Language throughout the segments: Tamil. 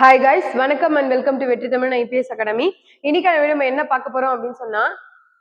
ஹாய் கைஸ் வணக்கம் and welcome to Vetri Tamil IPS academy. இன்னைக்கான வீடியோ நம்ம என்ன பார்க்க போறோம் அப்படின்னு சொன்னா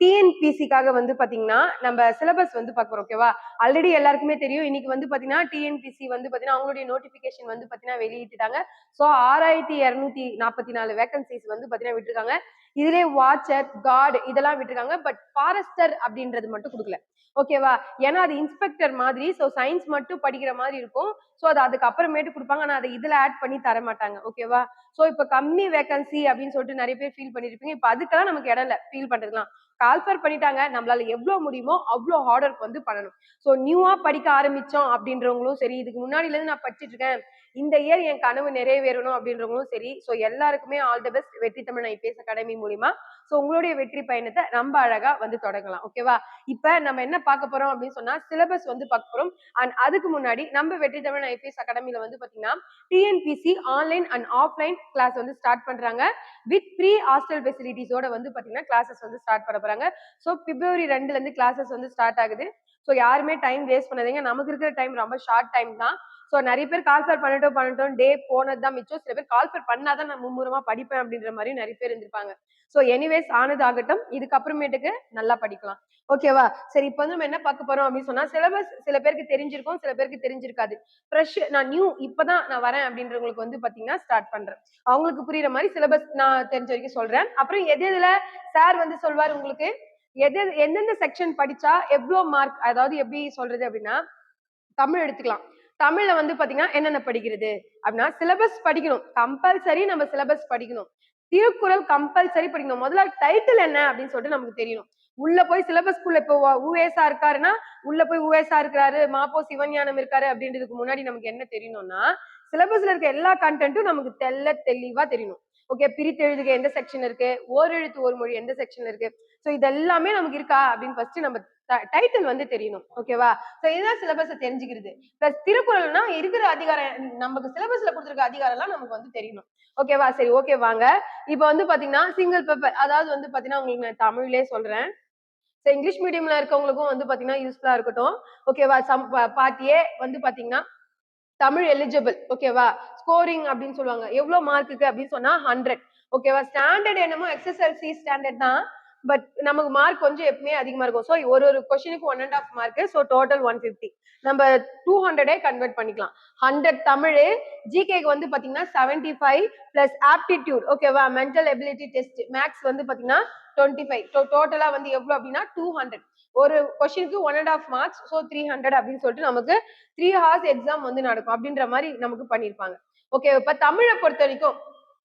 டிஎன்பிசிக்காக வந்து பாத்தீங்கன்னா நம்ம சிலபஸ் வந்து பார்க்க போறோம் ஓகேவா ஆல்ரெடி எல்லாருக்குமே தெரியும். இன்னைக்கு வந்து பாத்தீங்கன்னா டிஎன்பிசி வந்து பாத்தீங்கன்னா அவங்களுடைய நோட்டிபிகேஷன் வந்து பாத்தீங்கன்னா வெளியிட்டுட்டாங்க. ஸோ ஆறாயிரத்தி இரநூத்தி நாற்பத்தி நாலு வேகன்சிஸ் வந்து பாத்தீங்கன்னா விட்டுருக்காங்க. இதுலேயே வாட்சர் கார்டு இதெல்லாம் விட்டுருக்காங்க. பட் ஃபாரஸ்டர் அப்படின்றது மட்டும் கொடுக்கல. ஓகேவா ஏன்னா அது இன்ஸ்பெக்டர் மாதிரி ஸோ சயின்ஸ் மட்டும் படிக்கிற மாதிரி இருக்கும். ஸோ அது அதுக்கப்புறமேட்டு கொடுப்பாங்க. ஆனால் அதை இதில் ஆட் பண்ணி தர மாட்டாங்க. ஓகேவா ஸோ இப்போ கம்மி வேகன்சி அப்படின்னு சொல்லிட்டு நிறைய பேர் ஃபீல் பண்ணிருப்பீங்க. இப்போ அதுக்கெல்லாம் நமக்கு இடம் இல்லை. ஃபீல் பண்ணுறதுலாம் கால்ஃபர் பண்ணிட்டாங்க. நம்மளால எவ்வளோ முடியுமோ அவ்வளோ ஹார்ட் ஒர்க் வந்து பண்ணணும். ஸோ நியூவா படிக்க ஆரம்பிச்சோம் அப்படின்றவங்களும் சரி இதுக்கு முன்னாடியிலேருந்து நான் படிச்சுட்டு இருக்கேன். இந்த இயர் என் கனவு நிறைவேறணும் அப்படின்றவங்களும் சரி ஸோ எல்லாருக்குமே all the best Vetri Tamil IPS academy மூலியமா. ஸோ உங்களுடைய வெற்றி பயணத்தை ரொம்ப அழகா வந்து தொடங்கலாம். ஓகேவா இப்போ நம்ம என்ன பார்க்க போறோம் அப்படின்னு சொன்னா சிலபஸ் வந்து பார்க்க போறோம். அண்ட் அதுக்கு முன்னாடி நம்ம வெற்றி தமிழ் ஐபிஎஸ் அகாடமியில வந்து பாத்தீங்கன்னா TNPSC online and offline class வந்து ஸ்டார்ட் பண்றாங்க. வித் ப்ரீ ஹாஸ்டல் ஃபெசிலிட்டிஸோட வந்து பாத்தீங்கன்னா கிளாஸஸ் வந்து ஸ்டார்ட் பண்ண போறாங்க. ஸோ பிப்ரவரி ரெண்டுல இருந்து கிளாஸஸ் வந்து ஸ்டார்ட் ஆகுது. ஸோ யாருமே டைம் வேஸ்ட் பண்ணாதீங்க. நமக்கு இருக்கிற டைம் ரொம்ப ஷார்ட் டைம் தான். ஸோ நிறைய பேர் கால் ஃபர் பண்ணட்டும் பண்ணட்டும் டே போனது தான் மிச்சம். சில பேர் கால் ஃபர் பண்ணாதான் நான் மும்முரமா படிப்பேன் அப்படின்ற மாதிரி நிறைய பேர் இருந்திருப்பாங்க. ஸோ எனிவேஸ் ஆனது ஆகட்டும் இதுக்கப்புறமேட்டுக்கு நல்லா படிக்கலாம். ஓகேவா சரி இப்போ வந்து நம்ம என்ன பார்க்க போறோம் அப்படின்னு சொன்னா சிலபஸ் சில பேருக்கு தெரிஞ்சிருக்கும் சில பேருக்கு தெரிஞ்சிருக்காது. ஃப்ரெஷ் நான் நியூ இப்பதான் நான் வரேன் அப்படின்றவங்களுக்கு வந்து பாத்தீங்கன்னா ஸ்டார்ட் பண்றேன். அவங்களுக்கு புரியுற மாதிரி சிலபஸ் நான் தெரிஞ்ச வரைக்கும் சொல்றேன். அப்புறம் எது எதுல சார் வந்து சொல்வார் உங்களுக்கு? எது எந்தெந்த செக்ஷன் படிச்சா எவ்வளோ மார்க் அதாவது எப்படி சொல்றது அப்படின்னா தமிழ் எடுத்துக்கலாம். தமிழ்ல வந்து பாத்தீங்கன்னா என்னென்ன படிக்கிறது? அப்படின்னா சிலபஸ் படிக்கணும். கம்பல்சரி நம்ம சிலபஸ் படிக்கணும். திருக்குறள் கம்பல்சரி படிக்கணும். முதல்ல டைட்டில் என்ன அப்படின்னு சொல்லிட்டு நமக்கு தெரியணும். உள்ள போய் சிலபஸ்குள்ள இப்போ உவேசா இருக்காருன்னா உள்ள போய் உவேசா இருக்கிறாரு மாப்போ சிவஞானம் இருக்காரு அப்படின்றதுக்கு முன்னாடி நமக்கு என்ன தெரியணும்னா சிலபஸ்ல இருக்க எல்லா கண்டென்ட்டும் நமக்கு தெல்ல தெளிவா தெரியணும். ஓகே பிரித்து எழுதுக எந்த செக்ஷன் இருக்கு? ஓர் எழுத்து ஒரு மொழி எந்த செக்ஷன்ல இருக்கு? ஸோ இதெல்லாமே நமக்கு இருக்கா? அப்படின்னு ஃபர்ஸ்ட் நம்ம டைட்டில் வந்து தெரியணும். ஓகேவா ஸோ இதுதான் சிலபஸை தெரிஞ்சுக்கிறது. பிளஸ் திருக்குறள்னா இருக்கிற அதிகாரம் நமக்கு சிலபஸ்ல கொடுத்துருக்க அதிகாரம் எல்லாம் நமக்கு வந்து தெரியணும். ஓகேவா சரி ஓகே வாங்க. இப்போ வந்து பாத்தீங்கன்னா சிங்கிள் பேப்பர் அதாவது வந்து பாத்தீங்கன்னா உங்களுக்கு நான் தமிழ்லேயே சொல்றேன். ஸோ இங்கிலீஷ் மீடியம்ல இருக்கவங்களுக்கும் வந்து பாத்தீங்கன்னா யூஸ்ஃபுல்லா இருக்கட்டும். ஓகேவா சம் பார்ட்டியே வந்து பாத்தீங்கன்னா தமிழ் எலிஜிபிள் ஓகேவா ஸ்கோரிங் அப்படின்னு சொல்லுவாங்க. எவ்வளவு மார்க்குக்கு அப்படின்னு சொன்னா ஹண்ட்ரட் ஓகேவா ஸ்டாண்டர்ட் என்னமோ எக்ஸ்எஸ்எல்சி ஸ்டாண்டர்ட் தான் பட் நமக்கு மார்க் கொஞ்சம் எப்பவுமே அதிகமா இருக்கும். ஸோ ஒரு ஒரு கொஸ்டினுக்கு one and half mark so total one fifty நம்ம டூ ஹண்ட்ரடே கன்வெர்ட் பண்ணிக்கலாம். ஹண்ட்ரட் தமிழ் ஜிகேக்கு வந்து பாத்தீங்கன்னா செவன்டி ஃபைவ் பிளஸ் ஆப்டிடியூட் ஓகேவா மென்டல் எபிலிட்டி டெஸ்ட் மேக்ஸ் வந்து பாத்தீங்கன்னா டுவெண்ட்டி ஃபைவ் டோட்டலா வந்து எவ்வளவு அப்படின்னா டூ ஹண்ட்ரட் ஒரு கொஸ்டினுக்கு one and half marks so three hundred அப்படின்னு சொல்லிட்டு நமக்கு த்ரீ ஹார்ஸ் எக்ஸாம் வந்து நடக்கும் அப்படின்ற மாதிரி நமக்கு பண்ணியிருப்பாங்க ஓகே இப்ப தமிழை பொறுத்த வரைக்கும்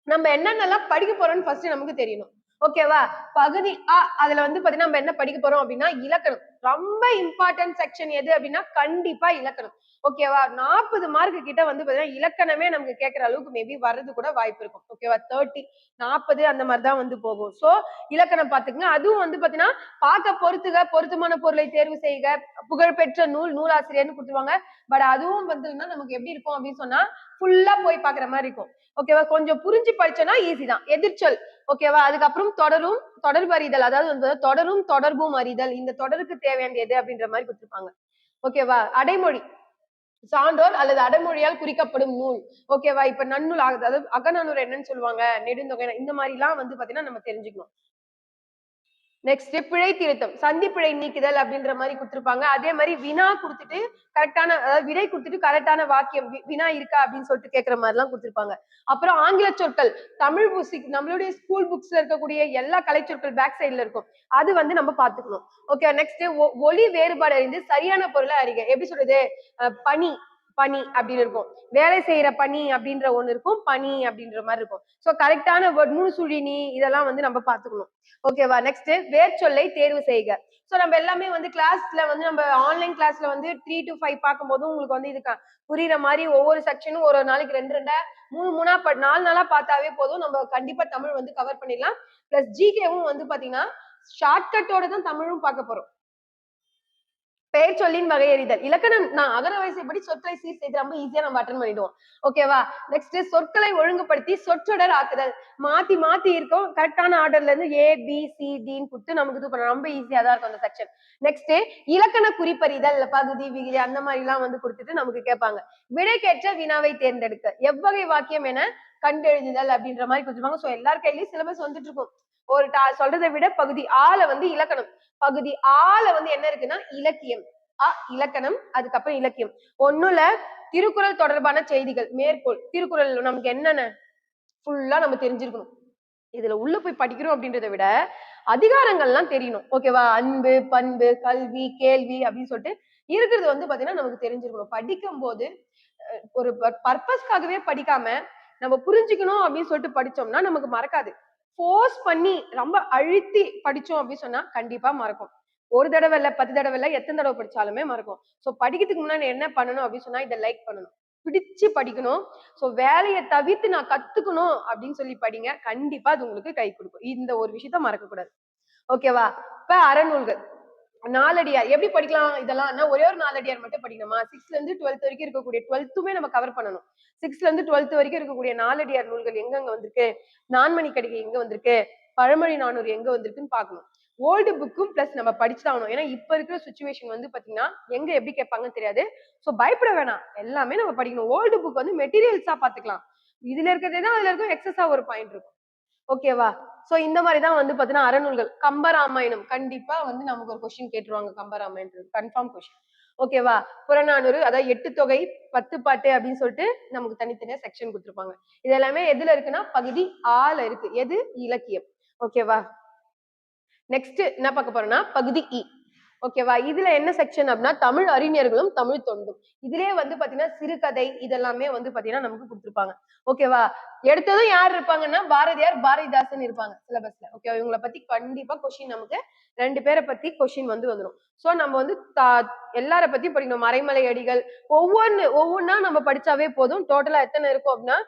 நம்ம என்னென்னலாம் படிக்க போறோம்னு ஃபர்ஸ்ட் நமக்கு தெரியணும். ஓகேவா பகுதி அ அதுல வந்து பாத்தீங்கன்னா நம்ம என்ன படிக்க போறோம் அப்படின்னா இலக்கணம். ரொம்ப இம்பார்ட்டன்ட் செக்ஷன் எது அப்படின்னா கண்டிப்பா இலக்கணம். ஓகேவா? நாற்பது மார்க் கிட்ட வந்து பாத்தீங்கன்னா இலக்கணமே நமக்கு கேட்கற அளவுக்கு மேபி வர்றது கூட வாய்ப்பு இருக்கும். ஓகேவா? தேர்ட்டி நாற்பது அந்த மாதிரி தான் வந்து போகும். சோ இலக்கணம் பாத்துக்கங்க. அதுவும் வந்து பாத்தீங்கன்னா பார்க்க பொறுத்துக பொருத்தமான பொருளை தேர்வு செய்க புகழ்பெற்ற நூல் நூலாசிரியர்னு கொடுத்துருவாங்க. பட் அதுவும் வந்துன்னா நமக்கு எப்படி இருக்கும் அப்படின்னு சொன்னா ஃபுல்லா போய் பாக்குற மாதிரி இருக்கும். ஓகேவா? கொஞ்சம் புரிஞ்சு படிச்சோம்னா ஈஸி தான். எதிர்ச்சொல். ஓகேவா? அதுக்கப்புறம் தொடரும் தொடர்பு அறிதல். அதாவது வந்து தொடரும் தொடர்பும் அறிதல். இந்த தொடருக்கு தேவையானது அப்படின்ற மாதிரி கொடுத்துருப்பாங்க. ஓகேவா? அடைமொழி. சான்றோர் அல்லது அடைமொழியால் குறிக்கப்படும் நூல். ஓகேவா இப்ப நன்னூல் அதாவது அகநன்னூர் என்னன்னு சொல்லுவாங்க. நெடுந்தொகை இந்த மாதிரி எல்லாம் வந்து பாத்தீங்கன்னா நம்ம தெரிஞ்சுக்கணும். நெக்ஸ்ட் பிழை திருத்தம் சந்தி பிழை நீக்குதல் அப்படின்ற மாதிரி கொடுத்துருப்பாங்க. அதே மாதிரி வினா கொடுத்துட்டு கரெக்டான அதாவது விடை கொடுத்துட்டு கரெக்டான வாக்கியம் வினா இருக்கா அப்படின்னு சொல்லிட்டு கேட்கற மாதிரி எல்லாம் கொடுத்துருப்பாங்க. அப்புறம் ஆங்கில சொற்கள் தமிழ் புக்ஸ் நம்மளுடைய ஸ்கூல் புக்ஸ்ல இருக்கக்கூடிய எல்லா கலை சொற்கள் பேக் சைட்ல இருக்கும். அது வந்து நம்ம பாத்துக்கணும் ஓகே நெக்ஸ்ட் ஒளி வேறுபாடு அறிந்து சரியான பொருளை அறிக. எப்படி சொல்றது? பனி பனி அப்படின்னு இருக்கும். வேலை செய்யற பனி அப்படின்ற ஒண்ணு இருக்கும். பனி அப்படின்ற மாதிரி இருக்கும். ஸோ கரெக்டான வேர்ட் சுழினி இதெல்லாம் வந்து நம்ம பாத்துக்கணும் ஓகேவா நெக்ஸ்ட் வேர்ச்சொல்லை தேர்வு செய்க. ஸோ நம்ம எல்லாமே வந்து கிளாஸ்ல வந்து நம்ம ஆன்லைன் கிளாஸ்ல வந்து த்ரீ டு ஃபைவ் பார்க்கும்போது உங்களுக்கு வந்து இதுக்கு புரியுற மாதிரி ஒவ்வொரு செக்ஷனும் ஒரு நாளைக்கு ரெண்டு ரெண்டா மூணு மூணா நாலு நாளா பார்த்தாவே போதும். நம்ம கண்டிப்பா தமிழ் வந்து கவர் பண்ணிடலாம். பிளஸ் ஜிகேவும் வந்து பாத்தீங்கன்னா ஷார்ட்கட்டோட தான் தமிழும் பார்க்க போறோம். பெயர் சொல்லின் வகையறிதல் இலக்கணம் நான் அகர வரிசைப்படி சொற்களை சீர் செய்து ரொம்ப ஈஸியா நம்ம அட்டன் பண்ணிடுவோம். ஓகேவா நெக்ஸ்ட் சொற்களை ஒழுங்குபடுத்தி சொற்றொடர் ஆக்குதல். மாத்தி மாத்தி இருக்கும். கரெக்டான ஆர்டர்ல இருந்து ஏ பி சி டின்னு கொடுத்து நமக்கு இது பண்ண ரொம்ப ஈஸியா தான் இருக்கும் அந்த செக்ஷன் நெக்ஸ்ட் இலக்கண குறிப்பறிதல் பகுதி விகிதி அந்த மாதிரி எல்லாம் வந்து கொடுத்துட்டு நமக்கு கேட்பாங்க. விடைக்கேற்ற வினாவை தேர்ந்தெடுக்க. எவ்வகை வாக்கியம் என கண்டெழுதுதல் அப்படின்ற மாதிரி கொடுத்துருப்பாங்க. சோ எல்லார் கையிலயும் சிலபஸ் வந்துட்டு இருக்கும். ஒரு டா சொல்றதை விட பகுதி ஆல வந்து இலக்கணம். பகுதி ஆல வந்து என்ன இருக்குன்னா இலக்கியம். அ இலக்கணம் அதுக்கப்புறம் இலக்கியம். ஒண்ணுல திருக்குறள் தொடர்பான செய்திகள் மேற்கோள். திருக்குறள் நமக்கு என்னென்ன? ஃபுல்லா நம்ம தெரிஞ்சிருக்கணும். இதுல உள்ள போய் படிக்கிறோம் அப்படின்றத விட அதிகாரங்கள்லாம் தெரியணும். ஓகேவா அன்பு பண்பு கல்வி கேள்வி அப்படின்னு சொல்லிட்டு இருக்கிறது வந்து பாத்தீங்கன்னா நமக்கு தெரிஞ்சிருக்கணும். படிக்கும் போது ஒரு பர்பஸ்க்காகவே படிக்காம நம்ம புரிஞ்சுக்கணும் அப்படின்னு சொல்லிட்டு படிச்சோம்னா நமக்கு மறக்காது. ஃபோர்ஸ் பண்ணி ரொம்ப அழுத்தி படிச்சோம் அப்படின்னு சொன்னா கண்டிப்பா மறக்கும். ஒரு தடவை இல்ல பத்து தடவை இல்ல எத்தனை தடவை படிச்சாலுமே மறக்கும். சோ படிக்கிறதுக்கு முன்னாடி என்ன பண்ணணும் அப்படின்னு சொன்னா இதை லைக் பண்ணணும். பிடிச்சு படிக்கணும். சோ வேலையை தவிர்த்து நான் கத்துக்கணும் அப்படின்னு சொல்லி படிங்க. கண்டிப்பா அது உங்களுக்கு கை கொடுக்கும். இந்த ஒரு விஷயத்த மறக்க கூடாது ஓகேவா இப்ப அறநூல்கள். நாலடியார் எப்படி படிக்கலாம் இதெல்லாம்? ஒரே ஒரு நாலடியார் மட்டும் படிக்கணுமா? சிக்ஸ்த்ல இருந்து டுவெல்த் வரைக்கும் இருக்கக்கூடிய டுவெல்த்துமே நம்ம கவர் பண்ணணும். சிக்ஸ்த்ல இருந்து டுவெல்த் வரைக்கும் இருக்கக்கூடிய நாலடியார் நூல்கள் எங்கெங்க வந்திருக்கு? நான்மணி கடிகை எங்க வந்திருக்கு? பழமொழி நானூறு எங்க வந்திருக்குன்னு பார்க்கணும். ஓல்டு புக்கும் பிளஸ் நம்ம படிச்சுதான் ஆகணும். ஏன்னா இப்ப இருக்கிற சுச்சுவேஷன் வந்து பாத்தீங்கன்னா எங்க எப்படி கேட்பாங்கன்னு தெரியாது. சோ பயப்பட வேணாம். எல்லாமே நம்ம படிக்கணும். ஓல்டு புக் வந்து மெட்டீரியல்ஸா பாத்துக்கலாம் இதுல இருக்கிறதே தான் அதுல இருக்கும் எக்ஸஸா ஒரு பாயிண்ட் இருக்கும். ஓகேவா சோ இந்த மாதிரி தான் வந்து பாத்தீங்கன்னா அறநூல்கள். கம்பராமாயணம். கண்டிப்பா வந்து நமக்கு ஒரு கொஸ்டின் கேட்டுருவாங்க. கம்பராமாயணம் கன்ஃபார்ம் கொஸ்டின் ஓகேவா புறநானூறு அதாவது எட்டு தொகை பத்து பாட்டு அப்படின்னு சொல்லிட்டு நமக்கு தனித்தனியா செக்ஷன் கொடுத்துருப்பாங்க. இது எல்லாமே எதுல இருக்குன்னா பகுதி ஆல இருக்கு. எது? இலக்கியம். ஓகேவா நெக்ஸ்ட் என்ன பார்க்க போறோம்னா பகுதி இ. ஓகேவா? இதுல என்ன செக்ஷன் அப்படின்னா தமிழ் அறிஞர்களும் தமிழ் தொண்டும். இதுலயே வந்து பாத்தீங்கன்னா சிறுகதை இதெல்லாமே வந்து பாத்தீங்கன்னா நமக்கு கொடுத்துருப்பாங்க. ஓகேவா? எடுத்ததும் யார் இருப்பாங்கன்னா பாரதியார் பாரதிதாசன் இருப்பாங்க சிலபஸ்ல ஓகேவா? இவங்கள பத்தி கண்டிப்பா கொஸ்டின் நமக்கு ரெண்டு பேரை பத்தி கொஸ்டின் வந்து வந்துடும் சோ நம்ம வந்து எல்லார பத்தி படிக்கணும். மறைமலை அடிகள் ஒவ்வொன்னு ஒவ்வொன்னா நம்ம படிச்சாவே போதும். டோட்டலா எத்தனை இருக்கும் அப்படின்னா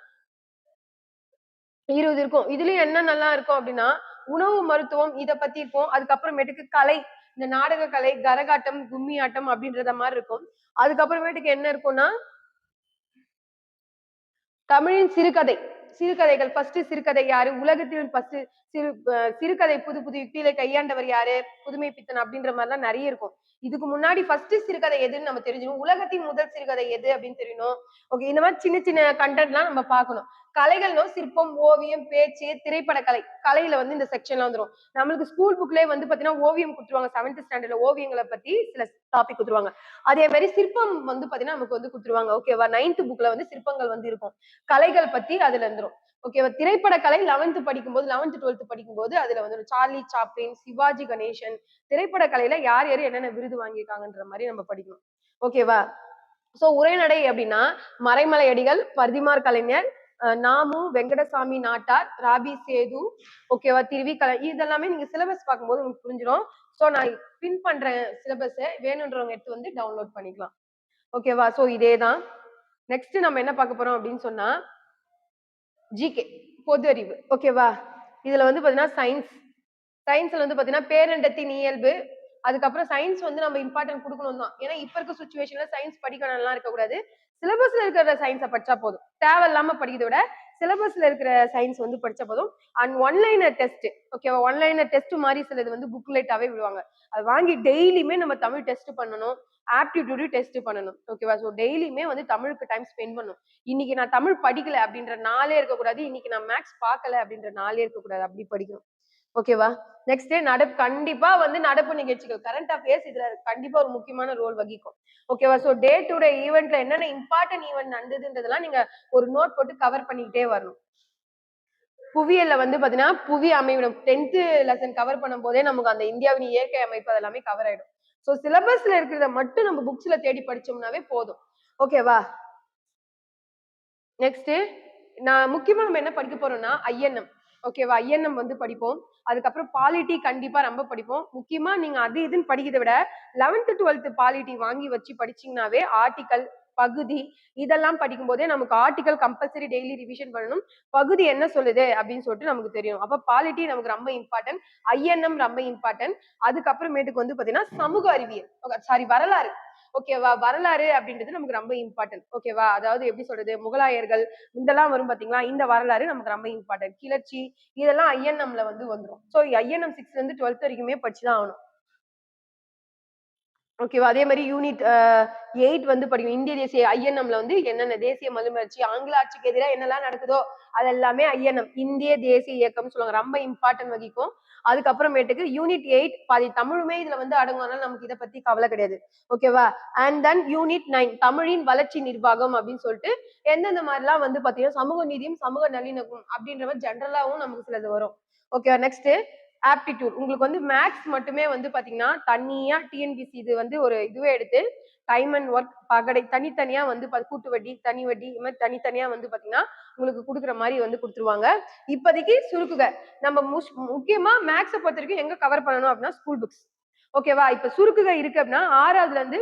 இருபது இருக்கும். இதுலயும் என்ன நல்லா இருக்கும் அப்படின்னா உணவு மருத்துவம் இதை பத்தி இருக்கும். அதுக்கப்புறமேட்டுக்கு கலை இந்த நாடக கலை கரகாட்டம் கும்மி ஆட்டம் அப்படின்றத மாதிரி இருக்கும். அதுக்கப்புறமேட்டுக்கு என்ன இருக்கும்னா தமிழின் சிறுகதை சிறுகதைகள். ஃபர்ஸ்ட் சிறுகதை யாரு? உலகத்தில் ஃபர்ஸ்ட் சிறு அஹ் சிறுகதை புது புது யுக்தியில கையாண்டவர் யாரு? புதுமை பித்தன் அப்படின்ற மாதிரிலாம் நிறைய இருக்கும். இதுக்கு முன்னாடி ஃபர்ஸ்ட் சிறுகதை எதுன்னு நம்ம தெரிஞ்சுக்கணும். உலகத்தின் முதல் சிறுகதை எது அப்படின்னு தெரியணும் ஓகே இந்த மாதிரி சின்ன சின்ன கண்டென்ட்லாம் நம்ம பார்க்கணும். கலைகள்னோ சிற்பம் ஓவியம் பேச்சு திரைப்பட கலை கலையில வந்து இந்த செக்ஷன்ல வந்துரும். நம்மளுக்கு ஸ்கூல் புக்லயே வந்து பாத்தீங்கன்னா ஓவியம் கொடுத்துருவாங்க. செவன்த் ஸ்டாண்டர்ட்ல ஓவியங்களை பத்தி சில டாபிக் கொடுத்துருவாங்க. அதே மாதிரி சிற்பம் வந்து பாத்தீங்கன்னா நமக்கு வந்து கொடுத்துருவாங்க. ஓகேவா நைன்த் புக்ல வந்து சிற்பங்கள் வந்து இருக்கும். கலைகள் பத்தி அதுல இருந்துரும். ஓகேவா திரைப்பட கலை லெவன்த் படிக்கும்போது லெவன்த் டுவெல்த் படிக்கும்போது அதுல வந்து சார்லி சாப்ளின் சிவாஜி கணேசன் திரைப்பட கலையில யார் யார் என்னென்ன விருது வாங்கியிருக்காங்கன்ற மாதிரி நம்ம படிக்கணும். ஓகேவா சோ உரைநடை அப்படின்னா மறைமலை அடிகள் பர்திமார் கலைஞர் நாமு வெங்கடசாமி நாட்டார் ராபி சேது ஓகேவா திருவி கலை இதெல்லாமே நீங்க சிலபஸ் பார்க்கும்போது உங்களுக்கு புரிஞ்சிடும் சோ நான் பின் பண்றேன் சிலபஸை வேணுன்றவங்க எடுத்து வந்து டவுன்லோட் பண்ணிக்கலாம். ஓகேவா சோ இதே தான் நெக்ஸ்ட் நம்ம என்ன பார்க்க போறோம் அப்படின்னு சொன்னா ஜிகே பொது அறிவு ஓகேவா? இதுல வந்து பாத்தீங்கன்னா சயின்ஸ் சயின்ஸ்ல வந்து பாத்தீங்கன்னா பேரண்டத்தின் இயல்பு அதுக்கப்புறம் சயின்ஸ் வந்து நம்ம இம்பார்ட்டன்ட் கொடுக்கணும் தான் ஏன்னா இப்ப இருக்க சுச்சுவேஷன்ல சயின்ஸ் படிக்கணும்லாம் இருக்கக்கூடாது. சிலபஸ்ல இருக்கிற சயின்ஸை படிச்சா போதும். தேவையில்லாம படிக்கிறத விட சிலபஸ்ல இருக்கிற சயின்ஸ் வந்து படிச்ச போதும். அண்ட் ஒன்லைனர் டெஸ்ட் ஓகேவா ஒன்லைனர் டெஸ்ட் மாதிரி சிலது வந்து புக்லெட்டாவே விடுவாங்க. அது வாங்கி டெய்லியுமே நம்ம தமிழ் டெஸ்ட் பண்ணணும். ஆப்டிடியூடு டெஸ்ட் பண்ணணும். ஓகேவா ஸோ டெய்லியுமே வந்து தமிழுக்கு டைம் ஸ்பெண்ட் பண்ணணும். இன்னைக்கு நான் தமிழ் படிக்கல அப்படின்ற நாளே இருக்கக்கூடாது. இன்னைக்கு நான் மேக்ஸ் பார்க்கல அப்படின்ற நாளே இருக்கக்கூடாது. அப்படி படிக்கணும். ஓகேவா? நெக்ஸ்ட் நடப்பு கண்டிப்பா வந்து நடப்பு நிகழ்ச்சிகள் கரண்ட் அஃபேர்ஸ் இதுல கண்டிப்பா ஒரு முக்கியமான ரோல் வகிக்கும். ஓகேவா சோ டே டு டே ஈவெண்ட்ல என்னென்ன இம்பார்ட்டன்ட் ஈவெண்ட் நடந்ததுன்றதெல்லாம் நீங்க ஒரு நோட் போட்டு கவர் பண்ணிக்கிட்டே வரணும். புவியியல்ல வந்து பாத்தீங்கன்னா புவி அமைவிடம் டென்த் லெசன் கவர் பண்ணும் போதே நமக்கு அந்த இந்தியாவின் இயற்கை அமைப்பு அதெல்லாமே கவர் ஆயிடும். சோ சிலபஸ்ல இருக்கிறத மட்டும் நம்ம புக்ஸ்ல தேடி படிச்சோம்னாவே போதும். ஓகேவா நெக்ஸ்ட் நான் முக்கியமா நம்ம என்ன படிக்க போறோம்னா ஐஎன்எம் ஓகேவா ஐஎன்எம் வந்து படிப்போம். அதுக்கப்புறம் பாலிட்டி கண்டிப்பா ரொம்ப படிப்போம். முக்கியமா நீங்க அது இதுன்னு படிக்கிறதை விட லெவன்த் டுவெல்த் பாலிட்டி வாங்கி வச்சு படிச்சீங்கன்னாவே ஆர்டிக்கல் பகுதி இதெல்லாம் படிக்கும் போதே நமக்கு ஆர்டிகல் கம்பல்சரி டெய்லி ரிவிஷன் பண்ணணும். பகுதி என்ன சொல்லுது அப்படின்னு சொல்லிட்டு நமக்கு தெரியும். அப்ப பாலிட்டி நமக்கு ரொம்ப இம்பார்ட்டன்ட் ஐஎன்எம் ரொம்ப இம்பார்ட்டன்ட் அதுக்கப்புறமேட்டுக்கு வந்து பாத்தீங்கன்னா சமூக அறிவியல். சாரி வரலாறு. ஓகேவா வரலாறு அப்படின்றது நமக்கு ரொம்ப இம்பார்ட்டன்ட் ஓகேவா அதாவது எப்படி சொல்றது? முகலாயர்கள் இதெல்லாம் வரும் பாத்தீங்களா? இந்த வரலாறு நமக்கு ரொம்ப இம்பார்ட்டன்ட் கிளர்ச்சி இதெல்லாம் ஐஎன்எம்ல வந்து வந்துரும். ஸோ ஐஎன்எம் சிக்ஸ்ல இருந்து டுவெல்த் வரைக்குமே படிச்சுதான் ஆகணும். ஓகேவா அதே மாதிரி யூனிட் எயிட் வந்து படிக்கும். இந்திய தேசிய ஐஎன்எம்ல வந்து என்னென்ன தேசிய மறுமலர்ச்சி ஆங்கில ஆட்சிக்கு எதிராக என்னெல்லாம் நடக்குதோ அது எல்லாமே ஐஎன்எம் இந்திய தேசிய இயக்கம்னு சொல்லுவாங்க. ரொம்ப இம்பார்ட்டன்ட் வகிக்கும். அதுக்கப்புறமேட்டுக்கு யூனிட் எயிட் பாதி தமிழுமே இதுல வந்து அடங்குவதனால நமக்கு இதை பத்தி கவலை கிடையாது. ஓகேவா அண்ட் தென் யூனிட் நைன் தமிழின் வளர்ச்சி நிர்வாகம் அப்படின்னு சொல்லிட்டு எந்தெந்த மாதிரிலாம் வந்து பாத்தீங்கன்னா சமூக நீதியும் சமூக நல்லிணக்கம் அப்படின்ற மாதிரி ஜென்ரலாவும் நமக்கு சிலது வரும். ஓகேவா நெக்ஸ்ட் ஆப்டிடியூட் உங்களுக்கு வந்து மேக்ஸ் மட்டுமே வந்து பாத்தீங்கன்னா தனியா டிஎன்பிசி இது வந்து ஒரு இதுவே எடுத்து டைம் அண்ட் ஒர்க் பகடை தனித்தனியா வந்து கூட்டு வட்டி தனி வட்டி இது மாதிரி தனித்தனியா வந்து பாத்தீங்கன்னா உங்களுக்கு கொடுக்குற மாதிரி வந்து கொடுத்துருவாங்க. இப்போதைக்கு சுருக்குக. நம்ம முஷ் முக்கியமா மேக்ஸை பொறுத்த வரைக்கும் எங்க கவர் பண்ணணும் அப்படின்னா ஸ்கூல் புக்ஸ் ஓகேவா இப்ப சுருக்குக இருக்கு அப்படின்னா ஆறாவதுல இருந்து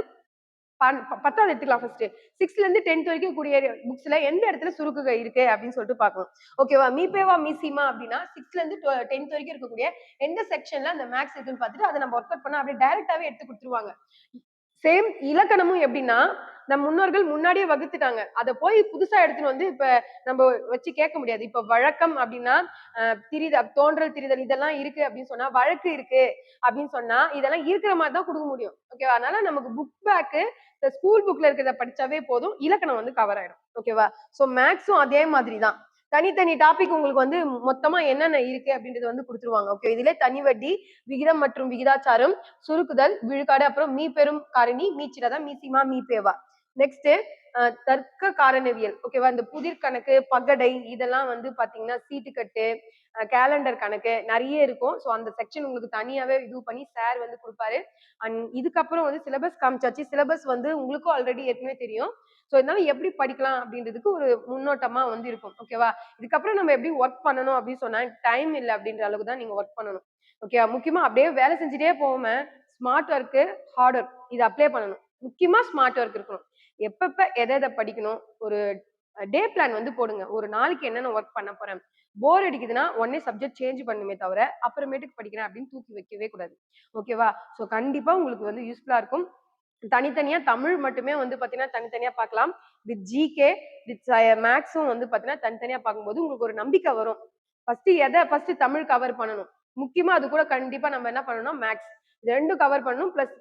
பன்- ப- பத்தாவது எடுத்துக்கலாம் ஃபர்ஸ்ட் சிக்ஸ்த்ல இருந்து டென்த் வரைக்கும் கூடிய புக்ஸ்ல எந்த இடத்துல சுருக்குக இருக்கு அப்படின்னு சொல்லிட்டு பாக்கலாம் ஓகேவா மீபேவா மீசிமா அப்படின்னா சிக்ஸ்த்ல இருந்து டென்த் வரைக்கும் இருக்கக்கூடிய எந்த செக்ஷன்ல அந்த மேக்ஸ் இருக்குன்னு பார்த்துட்டு அதை நம்ம ஒர்க் அவுட் பண்ணா அப்படியே டைரக்டாவே எடுத்து கொடுத்துருவாங்க. சேம் இலக்கணமும் எப்படின்னா நம் முன்னோர்கள் முன்னாடியே வகுத்துட்டாங்க. அதை போய் புதுசா எடுத்துன்னு வந்து இப்ப நம்ம வச்சு கேட்க முடியாது. இப்ப வழக்கம் அப்படின்னா அஹ், திரிதல் தோன்றல் திரிதல் இதெல்லாம் இருக்கு அப்படின்னு சொன்னா வழக்கு இருக்கு அப்படின்னு சொன்னா இதெல்லாம் இருக்கிற மாதிரி தான் கொடுக்க முடியும். ஓகேவா அதனால நமக்கு புக் பேக்கு இந்த ஸ்கூல் புக்ல இருக்கிறத படிச்சாவே போதும். இலக்கணம் வந்து கவர் ஆயிடும். ஓகேவா சோ மேக்ஸும் அதே மாதிரி தான். தனித்தனி டாபிக் உங்களுக்கு வந்து மொத்தமா என்னென்ன இருக்கு அப்படின்றது வந்து கொடுத்துருவாங்க. ஓகே இதுல தனி வட்டி விகிதம் மற்றும் விகிதாச்சாரம் சுருக்குதல் விழுக்காடு அப்புறம் மீ பெரும் காரணி மீச்சிரதம் மீசிமா மீபேவா நெக்ஸ்ட் தர்க்க காரணவியல். ஓகேவா இந்த புதிர் கணக்கு பகடை இதெல்லாம் வந்து பாத்தீங்கன்னா சீட்டுக்கட்டு கேலண்டர் கணக்கு நிறைய இருக்கும். ஸோ அந்த செக்ஷன் உங்களுக்கு தனியாவே இது பண்ணி சார் வந்து கொடுப்பாரு. அண்ட் இதுக்கப்புறம் வந்து சிலபஸ் காமிச்சாச்சு. சிலபஸ் வந்து உங்களுக்கும் ஆல்ரெடி ஏற்கனவே தெரியும். ஸோ இதனால எப்படி படிக்கலாம் அப்படின்றதுக்கு ஒரு முன்னோட்டமா வந்து இருக்கும். ஓகேவா இதுக்கப்புறம் நம்ம எப்படி ஒர்க் பண்ணணும் அப்படின்னு சொன்னா டைம் இல்லை அப்படின்ற அளவுக்கு தான் நீங்க ஒர்க் பண்ணணும். ஓகேவா முக்கியமா அப்படியே வேலை செஞ்சுட்டே போகாம ஸ்மார்ட் ஒர்க்கு ஹார்ட் ஒர்க் இதை அப்ளை பண்ணணும். முக்கியமா ஸ்மார்ட் ஒர்க் இருக்கணும். எப்பப்ப எதை எதை படிக்கணும்? ஒரு டே பிளான் வந்து போடுங்க. ஒரு நாளைக்கு என்னென்ன ஒர்க் பண்ண போறேன்? போர் அடிக்குதுன்னா உடனே சப்ஜெக்ட் சேஞ்ச் பண்ணுமே தவிர அப்புறமேட்டுக்கு படிக்கிறேன் அப்படின்னு தூக்கி வைக்கவே கூடாது. ஓகேவா ஸோ கண்டிப்பா உங்களுக்கு வந்து யூஸ்ஃபுல்லா இருக்கும். தனித்தனியா தமிழ் மட்டுமே வந்து பாத்தீங்கன்னா தனித்தனியா பார்க்கலாம் வித் ஜிகே வித் மேக்ஸும் வந்து பாத்தீங்கன்னா தனித்தனியா பார்க்கும்போது உங்களுக்கு ஒரு நம்பிக்கை வரும். ஃபர்ஸ்ட் எதை ஃபர்ஸ்ட் தமிழ் கவர் பண்ணணும். முக்கியமா அது கூட கண்டிப்பா நம்ம என்ன பண்ணணும் மேக்ஸ் இது ரெண்டும் கவர் பண்ணணும். பிளஸ்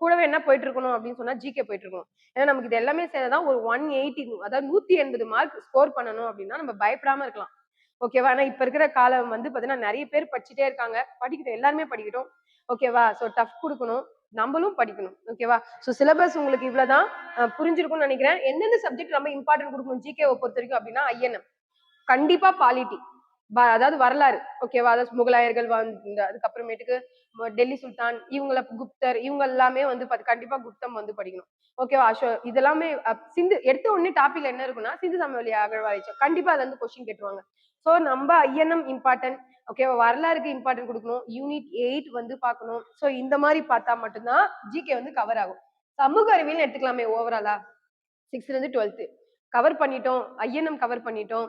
கூடவே என்ன போயிட்டு இருக்கணும் அப்படின்னு சொன்னா ஜிகே போயிட்டு இருக்கணும். ஏன்னா நமக்கு இது எல்லாமே சேர்ந்ததான் ஒரு ஒன் எயிட்டி அதாவது நூத்தி எண்பது மார்க் ஸ்கோர் பண்ணணும் அப்படின்னா நம்ம பயப்படாம இருக்கலாம். ஓகேவா ஆனா இப்ப இருக்கிற காலம் வந்து பாத்தீங்கன்னா நிறைய பேர் படிச்சுட்டே இருக்காங்க. படிக்கிட்டோம் எல்லாருமே படிக்கட்டும். ஓகேவா ஸோ டஃப் கொடுக்கணும். நம்மளும் படிக்கணும் ஓகேவா ஸோ சிலபஸ் உங்களுக்கு இவ்வளோதான் புரிஞ்சிருக்கும்னு நினைக்கிறேன். எந்தெந்த சப்ஜெக்ட் ரொம்ப இம்பார்ட்டன்ட் கொடுக்கணும் ஜிகேவை பொறுத்த வரைக்கும் அப்படின்னா ஐஎன்எம் கண்டிப்பா பாலிட்டி அதாவது வரலாறு ஓகேவா அதாவது முகலாயர்கள் வந்து அதுக்கப்புறமேட்டுக்கு டெல்லி சுல்தான் இவங்கள குப்தர் இவங்க எல்லாமே வந்து பார்த்து கண்டிப்பா குப்தம் வந்து படிக்கணும் ஓகேவா அசோ இதெல்லாமே சிந்து எடுத்த உடனே டாபிக்ல என்ன இருக்குன்னா சிந்து சமவெளி அகழ்வாய்ச்சி கண்டிப்பா அதை வந்து கொஸ்டின் கேட்டுருவாங்க. ஸோ நம்ம ஐஎன்எம் இம்பார்ட்டன்ட் ஓகேவா வரலாறுக்கு இம்பார்ட்டன்ட் கொடுக்கணும். யூனிட் எயிட் வந்து பார்க்கணும். ஸோ இந்த மாதிரி பார்த்தா மட்டும்தான் ஜிகே வந்து கவர் ஆகும். சமூக அறிவியல் எடுத்துக்கலாமே ஓவராலா சிக்ஸ்த்லேருந்து டுவெல்த்து கவர் பண்ணிட்டோம். ஐஎன்எம் கவர் பண்ணிட்டோம்.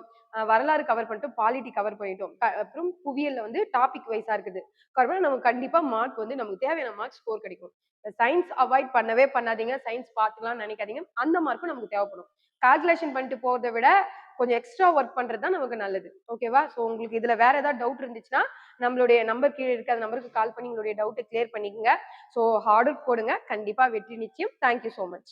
வரலாறு கவர் பண்ணிட்டோம். பாலிட்டி கவர் பண்ணிட்டோம். அப்புறம் புவியல்ல வந்து டாபிக் வைஸா இருக்குது. கவர் நமக்கு கண்டிப்பா மார்க் வந்து நமக்கு தேவையான மார்க் ஸ்கோர் கிடைக்கும். சயின்ஸ் அவாய்ட் பண்ணவே பண்ணாதீங்க. சயின்ஸ் பார்த்துக்கலாம்னு நினைக்காதீங்க. அந்த மார்க்கும் நமக்கு தேவைப்படும். கால்குலேஷன் பண்ணிட்டு போறதை விட கொஞ்சம் எக்ஸ்ட்ரா ஒர்க் பண்றது தான் நமக்கு நல்லது. ஓகேவா ஸோ உங்களுக்கு இதுல வேற ஏதாவது டவுட் இருந்துச்சுன்னா நம்மளுடைய நம்பர் கீழே இருக்க அந்த நம்பருக்கு கால் பண்ணி உங்களுடைய டவுட்டை கிளியர் பண்ணிக்கோங்க. ஸோ ஹார்ட் ஒர்க் போடுங்க. கண்டிப்பா வெற்றி நிச்சயம். Thank you so much